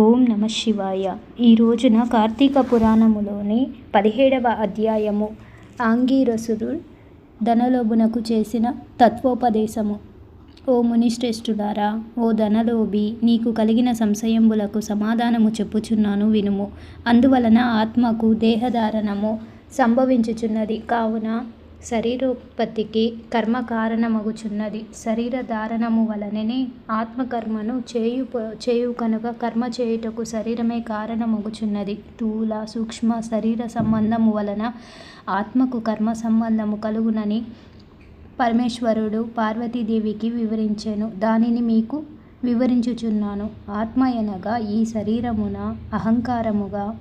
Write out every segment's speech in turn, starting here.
ఓం నమ శివాయ. ఈ రోజున కార్తీక పురాణములోని పదిహేడవ అధ్యాయము ఆంగీరసుడు ధనలోభునకు చేసిన తత్వోపదేశము. ఓ మునిశ్రేష్ఠులారా ఓ ధనలోభి నీకు కలిగిన సంశయంబులకు సమాధానము చెప్పుచున్నాను వినుము. అందువలన ఆత్మకు దేహధారణము సంభవించుచున్నది. కావున శరీరోత్పత్తికి కర్మ కారణమగుచున్నది శరీర ధారణము వలననే ఆత్మకర్మను చేయు చేయు కనుక కర్మ చేయుటకు శరీరమే కారణమగుచున్నది. స్థూల సూక్ష్మ శరీర సంబంధము వలన ఆత్మకు కర్మ సంబంధము కలుగునని పరమేశ్వరుడు పార్వతీదేవికి వివరించాను. దానిని మీకు వివరించుచున్నాను. ఆత్మ అనగా ఈ శరీరమున అహంకారముగా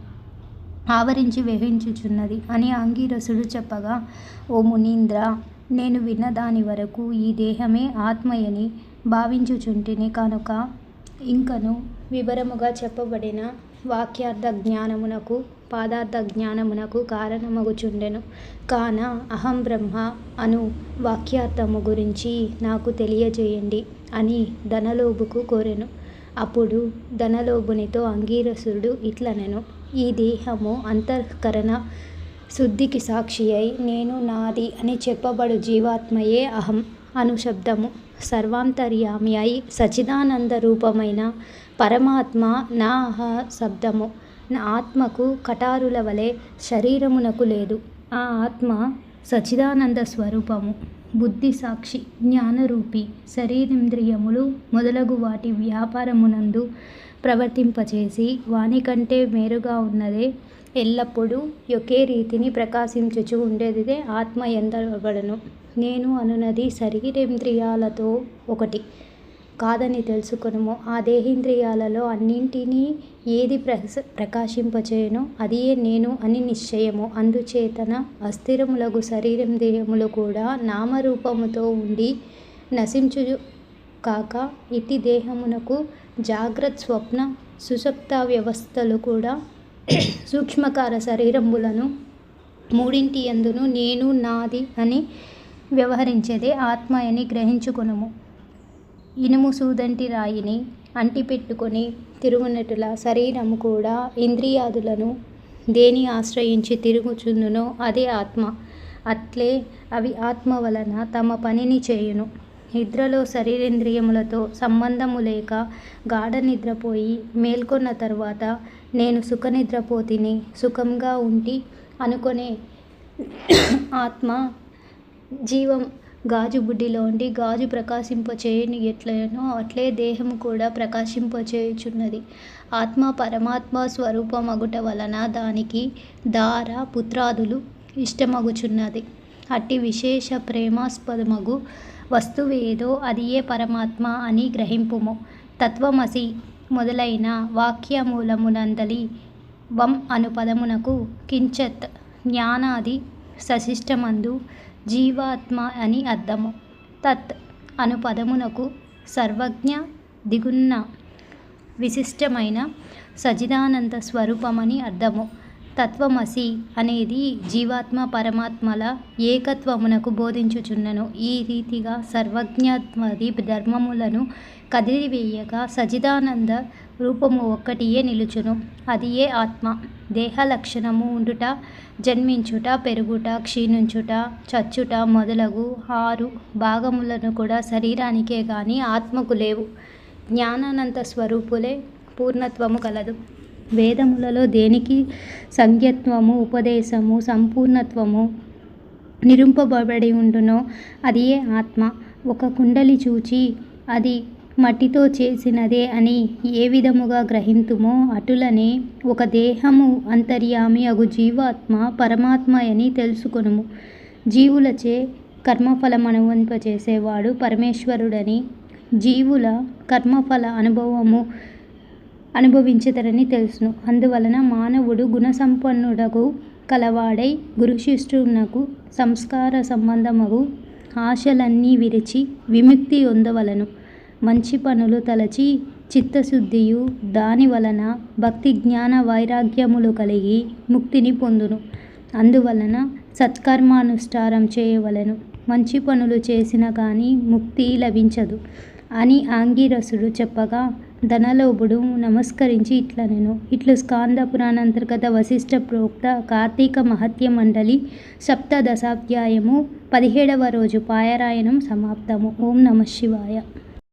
ఆవరించి వహించుచున్నది అని అంగీరసుడు చెప్పగా ఓ మునీంద్ర నేను విన్న దాని వరకు ఈ దేహమే ఆత్మయని భావించుచుంటిని కనుక ఇంకను వివరముగా చెప్పబడిన వాక్యార్థ జ్ఞానమునకు పాదార్థ జ్ఞానమునకు కారణమగుచుండెను. కాన అహం బ్రహ్మ అను వాక్యార్థము గురించి నాకు తెలియజేయండి అని ధనలోభుకు కోరెను. అప్పుడు ధనలోభునితో అంగీరసుడు ఇట్లనెను. ఈ దేహము అంతఃకరణ శుద్ధికి సాక్షి అయి నేను నాది అని చెప్పబడు జీవాత్మయే అహం అను శబ్దము. సర్వాంతర్యామి అయి సచిదానంద రూపమైన పరమాత్మ నా అహ శబ్దము. నా ఆత్మకు కటారుల వలె శరీరమునకు లేదు. ఆ ఆత్మ సచిదానంద స్వరూపము. బుద్ధి సాక్షి జ్ఞానరూపి శరీరేంద్రియములు మొదలగు వాటి వ్యాపారమునందు ప్రవర్తింపచేసి వానికంటే మేరుగా ఉన్నదే ఎల్లప్పుడూ ఒకే రీతిని ప్రకాశించుచు ఉండేదిదే ఆత్మ ఎందబడను నేను అనునది శరీరేంద్రియాలతో ఒకటి. కాదని తెలుసుకొనుము ఆ దేహేంద్రియాలలో అన్నింటినీ ఏది ప్రస ప్రకాశింపచేయునో అదియే నేను అని నిశ్చయము. అందుచేతన అస్థిరములకు శరీరేంద్రియములు కూడా నామరూపముతో ఉండి నశించు కాక ఇట్టి దేహమునకు జాగ్రత్త స్వప్న సుషుప్త వ్యవస్థలు కూడా సూక్ష్మకార శరీరములను మూడింటి యందును నేను నాది అని వ్యవహరించేదే ఆత్మ అని గ్రహించుకునము. ఇనుము సూదంటి రాయిని అంటిపెట్టుకొని తిరుగునటుల శరీరము కూడా ఇంద్రియాదులను దేని ఆశ్రయించి తిరుగుచుందునో అదే ఆత్మ. అట్లే అవి ఆత్మ వలన తమ పనిని చేయును. నిద్రలో శరీరేంద్రియములతో సంబంధము లేక గాఢ నిద్రపోయి మేల్కొన్న తర్వాత నేను సుఖనిద్రపోతిని సుఖంగా ఉంటి అనుకునే ఆత్మ జీవం గాజు బుడ్డిలోండి గాజు ప్రకాశింపచేయని ఎట్లనో అట్లే దేహము కూడా ప్రకాశింపచేయుచున్నది. ఆత్మ పరమాత్మ స్వరూపమగుట వలన దానికి దార పుత్రాదులు ఇష్టమగుచున్నది. అట్టి విశేష ప్రేమాస్పదమగు వస్తువేదో ఏ పరమాత్మ అని గ్రహింపుము. తత్వమసి మొదలైన వాక్యమూలమునందలి వం అను పదమునకు కించత్ జ్ఞానాది సశిష్టమందు జీవాత్మ అని అర్థము. తత్ అను పదమునకు సర్వజ్ఞ దిగున్న విశిష్టమైన సజిదానంద స్వరూపమని అర్థము. తత్వమసి అనేది జీవాత్మ పరమాత్మల ఏకత్వమునకు బోధించుచున్నను. ఈ రీతిగా సర్వజ్ఞాత్మది ధర్మములను కదిలివేయగా సచిదానంద రూపము ఒక్కటియే నిలుచును. అది ఏ ఆత్మ. దేహ లక్షణము ఉండుట జన్మించుట పెరుగుట క్షీణించుట చచ్చుట మొదలగు ఆరు భాగములను కూడా శరీరానికే కానీ ఆత్మకు లేవు. జ్ఞానానంత స్వరూపులే పూర్ణత్వము కలదు వేదములలో దేనికి సంజ్ఞత్వము ఉపదేశము సంపూర్ణత్వము నిరుంపబడి ఉండునో అదియే ఆత్మ. ఒక కుండలి చూచి అది మట్టితో చేసినదే అని ఏ విధముగా గ్రహింతుమో అటులనే ఒక దేహము అంతర్యామి అగు జీవాత్మ పరమాత్మ అని తెలుసుకొనుము. జీవులచే కర్మఫలమనుభవింపచేసేవాడు పరమేశ్వరుడని జీవుల కర్మఫల అనుభవము అనుభవించదరని తెలుసును. అందువలన మానవుడు గుణసంపన్నుడగు కలవాడై గురుశిష్యునకు సంస్కార సంబంధమగు ఆశలన్నీ విరిచి విముక్తి పొందవలెను మంచి పనులు తలచి చిత్తశుద్ధియు దాని వలన భక్తి జ్ఞాన వైరాగ్యములు కలిగి ముక్తిని పొందును. అందువలన సత్కర్మానుష్ఠానం చేయవలెను. మంచి పనులు చేసిన కానీ ముక్తి లభించదు అని ఆంగిరసుడు చెప్పగా ధనలోభుడు నమస్కరించి ఇట్లనెను ఇట్లు స్కాంద పురాణాంతర్గత వశిష్ఠ ప్రోక్త కార్తీక మహత్య మండలి సప్తదశాధ్యాయము పదిహేడవ రోజు పాయరాయణం సమాప్తము. ఓం నమ శివాయ.